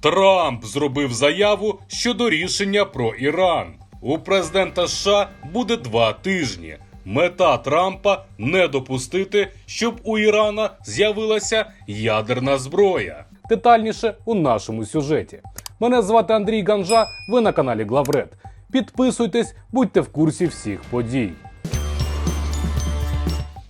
Трамп зробив заяву щодо рішення про Іран. У президента США буде два тижні. Мета Трампа не допустити, щоб у Ірана з'явилася ядерна зброя. Детальніше у нашому сюжеті. Мене звати Андрій Ганжа. Ви на каналі Главред. Підписуйтесь, будьте в курсі всіх подій.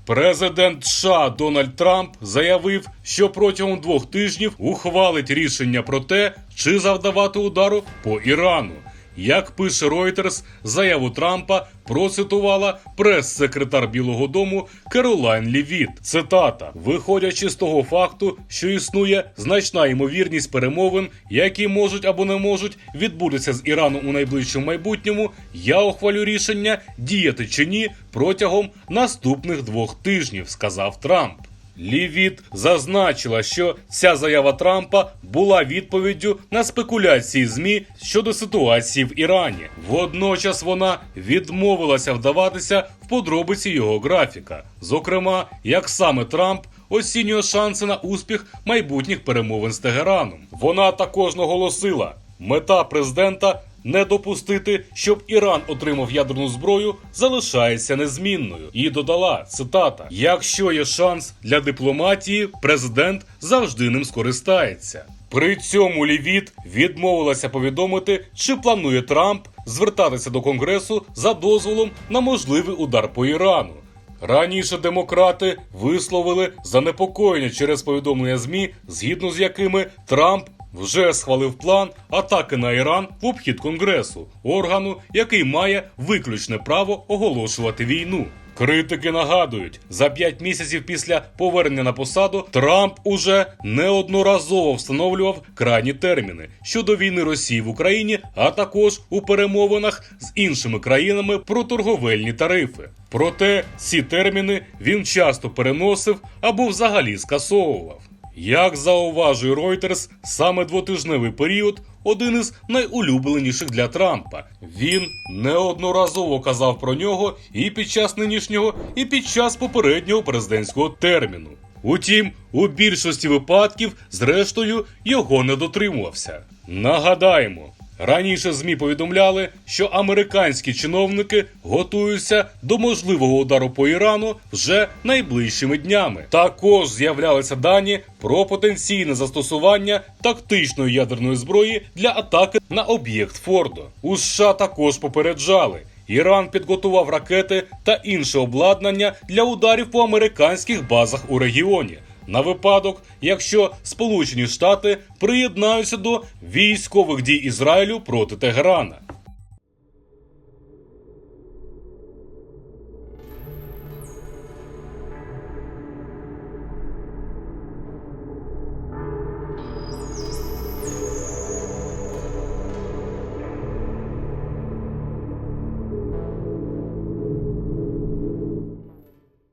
Президент США Дональд Трамп заявив, що протягом двох тижнів ухвалить рішення про те, чи завдавати удару по Ірану. Як пише Reuters, заяву Трампа процитувала прес-секретар Білого Дому Керолайн Лівіт. Цитата: виходячи з того факту, що існує значна ймовірність перемовин, які можуть або не можуть відбутися з Іраном у найближчому майбутньому, я ухвалю рішення діяти чи ні протягом наступних двох тижнів, сказав Трамп. Лівіт зазначила, що ця заява Трампа була відповіддю на спекуляції ЗМІ щодо ситуації в Ірані. Водночас вона відмовилася вдаватися в подробиці його графіка, зокрема, як саме Трамп оцінює шанси на успіх майбутніх перемовин з Тегераном. Вона також наголосила, мета президента не допустити, щоб Іран отримав ядерну зброю, залишається незмінною. І додала цитата: якщо є шанс для дипломатії, президент завжди ним скористається. При цьому Лівіт відмовилася повідомити, чи планує Трамп звертатися до Конгресу за дозволом на можливий удар по Ірану. Раніше демократи висловили занепокоєння через повідомлення ЗМІ, згідно з якими Трамп вже схвалив план атаки на Іран в обхід Конгресу, органу, який має виключне право оголошувати війну. Критики нагадують, за п'ять місяців після повернення на посаду Трамп уже неодноразово встановлював крайні терміни щодо війни Росії в Україні, а також у перемовинах з іншими країнами про торговельні тарифи. Проте ці терміни він часто переносив або взагалі скасовував. Як зауважує Reuters, саме двотижневий період один із найулюбленіших для Трампа. Він неодноразово казав про нього і під час нинішнього, і під час попереднього президентського терміну. Утім, у більшості випадків, зрештою, його не дотримувався. Нагадаємо. Раніше ЗМІ повідомляли, що американські чиновники готуються до можливого удару по Ірану вже найближчими днями. Також з'являлися дані про потенційне застосування тактичної ядерної зброї для атаки на об'єкт Фордо. У США також попереджали. Іран підготував ракети та інше обладнання для ударів по американських базах у регіоні на випадок, якщо Сполучені Штати приєднаються до військових дій Ізраїлю проти Тегерана.